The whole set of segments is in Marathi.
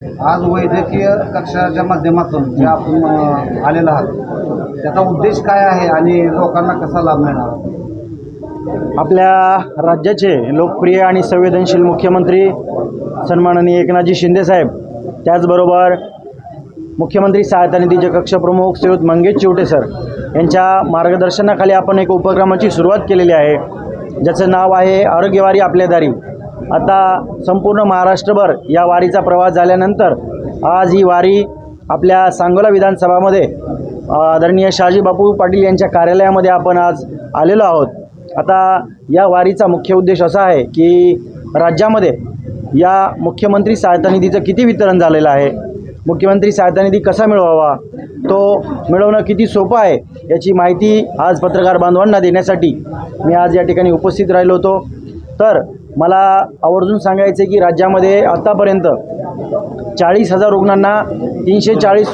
आज वैद्यकीय कक्षाच्या माध्यमातून जे आपण आलेलो आहात त्याचा उद्देश काय आहे आणि लोकांना कसा लाभ मिळणार? आपल्या राज्याचे लोकप्रिय आणि संवेदनशील मुख्यमंत्री सन्माननीय एकनाथजी शिंदेसाहेब त्याचबरोबर मुख्यमंत्री सहायता निधीचे कक्षप्रमुख श्रीयुत मंगेश चिवटे सर यांच्या मार्गदर्शनाखाली आपण एक उपक्रमाची सुरुवात केलेली आहे. ज्याचं नाव आहे आरोग्यवारी आपल्या दारी. आता संपूर्ण महाराष्ट्रभर या वारीचा प्रवास झाल्यानंतर आज ही वारी आपल्या सांगोला विधानसभामध्ये आदरणीय शहाजी बापू पाटील यांच्या कार्यालयामध्ये आपण आज आलेलो आहोत. आता या वारीचा मुख्य उद्देश असा आहे की राज्यामध्ये या मुख्यमंत्री सहायता निधीचं किती वितरण झालेलं आहे? मुख्यमंत्री सहायता निधी कसा मिळवावा? तो मिळवणं किती सोपं आहे याची माहिती आज पत्रकार बांधवांना देण्यासाठी मी आज या ठिकाणी उपस्थित राहिलो होतो. तर मला आवर्जून सांगायचं आहे की राज्यामध्ये आत्तापर्यंत चाळीस हजार रुग्णांना तीनशे चाळीस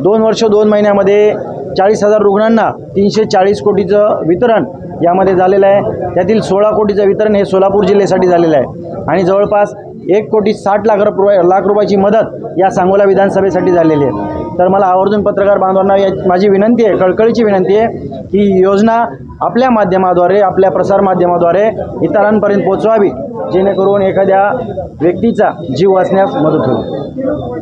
दोन वर्ष दोन महिन्यामध्ये चाळीस हजार रुग्णांना तीनशे चाळीस कोटीचं वितरण यामध्ये झालेलं आहे. त्यातील सोळा कोटीचं वितरण हे सोलापूर जिल्ह्यासाठी झालेलं आहे. आणि जवळपास एक कोटी साठ लाख रुपये लाख रुपयाची मदत या सांगोला विधानसभेसाठी झालेली आहे. तर मला आवर्जून पत्रकार बांधवांना या माझी विनंती आहे कळकळीची विनंती आहे की ही योजना आपल्या माध्यमाद्वारे आपल्या प्रसारमाध्यमाद्वारे इतरांपर्यंत पोचवावी जेणेकरून एखाद्या व्यक्तीचा जीव वाचण्यास मदत होईल.